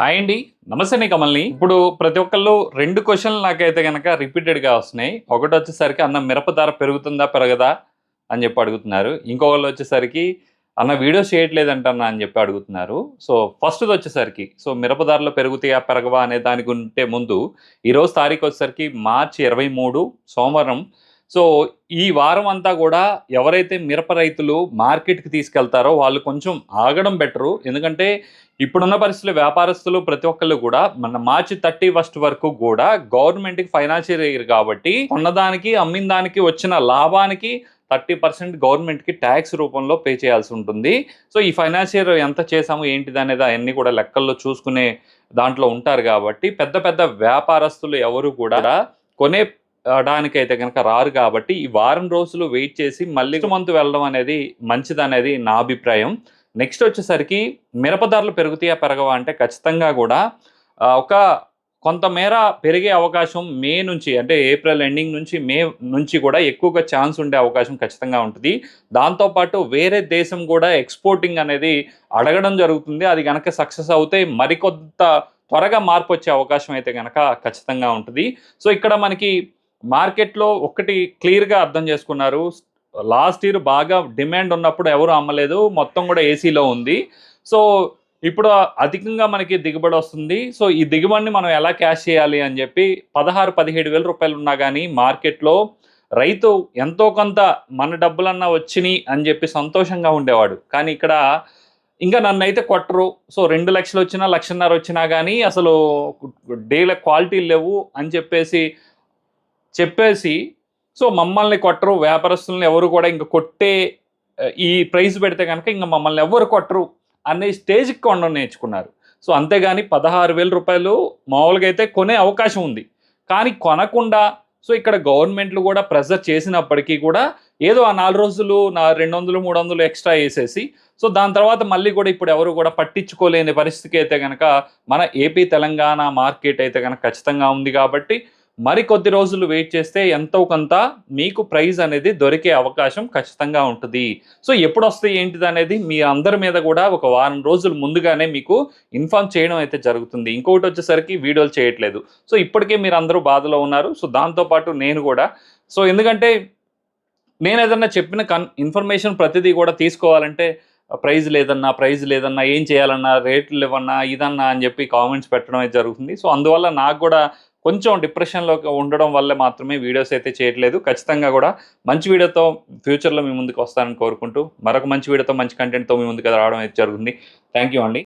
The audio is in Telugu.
హాయ్ అండి. నమస్తే కమల్ని. ఇప్పుడు ప్రతి ఒక్కళ్ళు రెండు క్వశ్చన్లు నాకైతే కనుక రిపీటెడ్గా వస్తున్నాయి. ఒకటి వచ్చేసరికి అన్న మిరప ధర పెరుగుతుందా పెరగదా అని చెప్పి అడుగుతున్నారు. ఇంకొకళ్ళు వచ్చేసరికి అన్న వీడియోస్ చేయట్లేదంటన్నా అని చెప్పి అడుగుతున్నారు. సో ఫస్ట్ది వచ్చేసరికి సో మిరప ధరలు పెరుగుతాయా పెరగవా అనే దాని గుంటే ముందు ఈరోజు తారీఖు వచ్చేసరికి మార్చి ఇరవై మూడు సోమవారం సో ఈ వారం అంతా కూడా ఎవరైతే మిరప రైతులు మార్కెట్కి తీసుకెళ్తారో వాళ్ళు కొంచెం ఆగడం బెటరు. ఎందుకంటే ఇప్పుడున్న పరిస్థితుల్లో వ్యాపారస్తులు ప్రతి ఒక్కళ్ళు కూడా మన మార్చి థర్టీ ఫస్ట్ వరకు కూడా గవర్నమెంట్కి ఫైనాన్షియల్ ఇయర్ కాబట్టి కొన్నదానికి అమ్మిన దానికి వచ్చిన లాభానికి థర్టీ పర్సెంట్ గవర్నమెంట్కి ట్యాక్స్ రూపంలో పే చేయాల్సి ఉంటుంది. సో ఈ ఫైనాన్షియర్ ఎంత చేసాము ఏంటిది అనేది అవన్నీ కూడా లెక్కల్లో చూసుకునే దాంట్లో ఉంటారు కాబట్టి పెద్ద పెద్ద వ్యాపారస్తులు ఎవరు కూడా కొనే దానికైతే కనుక రారు కాబట్టి ఈ వారం రోజులు వెయిట్ చేసి మళ్ళీ మంత్ వెళ్ళడం అనేది మంచిదనేది నా అభిప్రాయం. నెక్స్ట్ వచ్చేసరికి మిరప ధరలు పెరుగుతాయా పెరగవా అంటే ఖచ్చితంగా కూడా ఒక కొంతమేర పెరిగే అవకాశం మే నుంచి అంటే ఏప్రిల్ ఎండింగ్ నుంచి మే నుంచి కూడా ఎక్కువగా ఛాన్స్ ఉండే అవకాశం ఖచ్చితంగా ఉంటుంది. దాంతోపాటు వేరే దేశం కూడా ఎక్స్పోర్టింగ్ అనేది అడగడం జరుగుతుంది. అది కనుక సక్సెస్ అవుతే మరికొంత త్వరగా మార్పు వచ్చే అవకాశం అయితే కనుక ఖచ్చితంగా ఉంటుంది. సో ఇక్కడ మనకి మార్కెట్లో ఒకటి క్లియర్గా అర్థం చేసుకున్నారు. లాస్ట్ ఇయర్ బాగా డిమాండ్ ఉన్నప్పుడు ఎవరు అమ్మలేదు. మొత్తం కూడా ఏసీలో ఉంది. సో ఇప్పుడు అధికంగా మనకి దిగుబడి వస్తుంది. సో ఈ దిగుబడిని మనం ఎలా క్యాష్ చేయాలి అని చెప్పి పదహారు పదిహేడు వేల రూపాయలు ఉన్నా కానీ మార్కెట్లో రైతు ఎంతో కొంత మన డబ్బులన్నా వచ్చినాయి అని చెప్పి సంతోషంగా ఉండేవాడు. కానీ ఇక్కడ ఇంకా నన్ను అయితే కొట్టరు. సో రెండు లక్షలు వచ్చినా లక్షన్నర వచ్చినా కానీ అసలు డేల క్వాలిటీ లేవు అని చెప్పేసి చెప్పేసి సో మమ్మల్ని కొట్టరు వ్యాపారస్తులను ఎవరు కూడా ఇంకా కొట్టే ఈ ప్రైస్ పెడితే కనుక ఇంకా మమ్మల్ని ఎవరు కొట్టరు అనే స్టేజ్కి కొండ నేర్చుకున్నారు. సో అంతేగాని పదహారు వేల రూపాయలు మామూలుగా అయితే కొనే అవకాశం ఉంది. కానీ కొనకుండా సో ఇక్కడ గవర్నమెంట్లు కూడా ప్రెజర్ చేసినప్పటికీ కూడా ఏదో ఆ నాలుగు రోజులు నా రెండు వందలు మూడు వందలు ఎక్స్ట్రా వేసేసి సో దాని తర్వాత మళ్ళీ కూడా ఇప్పుడు ఎవరు కూడా పట్టించుకోలేని పరిస్థితికి అయితే కనుక మన ఏపీ తెలంగాణ మార్కెట్ అయితే కనుక ఖచ్చితంగా ఉంది కాబట్టి మరి కొద్ది రోజులు వెయిట్ చేస్తే ఎంతో కొంత మీకు ప్రైజ్ అనేది దొరికే అవకాశం ఖచ్చితంగా ఉంటుంది. సో ఎప్పుడు వస్తాయి ఏంటిది అనేది మీ అందరి మీద కూడా ఒక వారం రోజులు ముందుగానే మీకు ఇన్ఫామ్ చేయడం అయితే జరుగుతుంది. ఇంకొకటి వచ్చేసరికి వీడియోలు చేయట్లేదు. సో ఇప్పటికే మీరు అందరూ బాధలో ఉన్నారు. సో దాంతోపాటు నేను కూడా. సో ఎందుకంటే నేను ఏదన్నా చెప్పిన కన్ ఇన్ఫర్మేషన్ ప్రతిదీ కూడా తీసుకోవాలంటే ప్రైజ్ లేదన్నా ప్రైజ్ లేదన్నా ఏం చేయాలన్నా రేట్లు ఇవ్వన్నా ఇదన్నా అని చెప్పి కామెంట్స్ పెట్టడం అయితే జరుగుతుంది. సో అందువల్ల నాకు కూడా కొంచెం డిప్రెషన్లో ఉండడం వల్ల మాత్రమే వీడియోస్ అయితే చేయట్లేదు. ఖచ్చితంగా కూడా మంచి వీడియోతో ఫ్యూచర్లో మీ ముందుకు వస్తానని కోరుకుంటూ మరొక మంచి వీడియోతో మంచి కంటెంట్తో మీ ముందుకు రావడం అయితే జరుగుతుంది. థ్యాంక్ యూ అండి.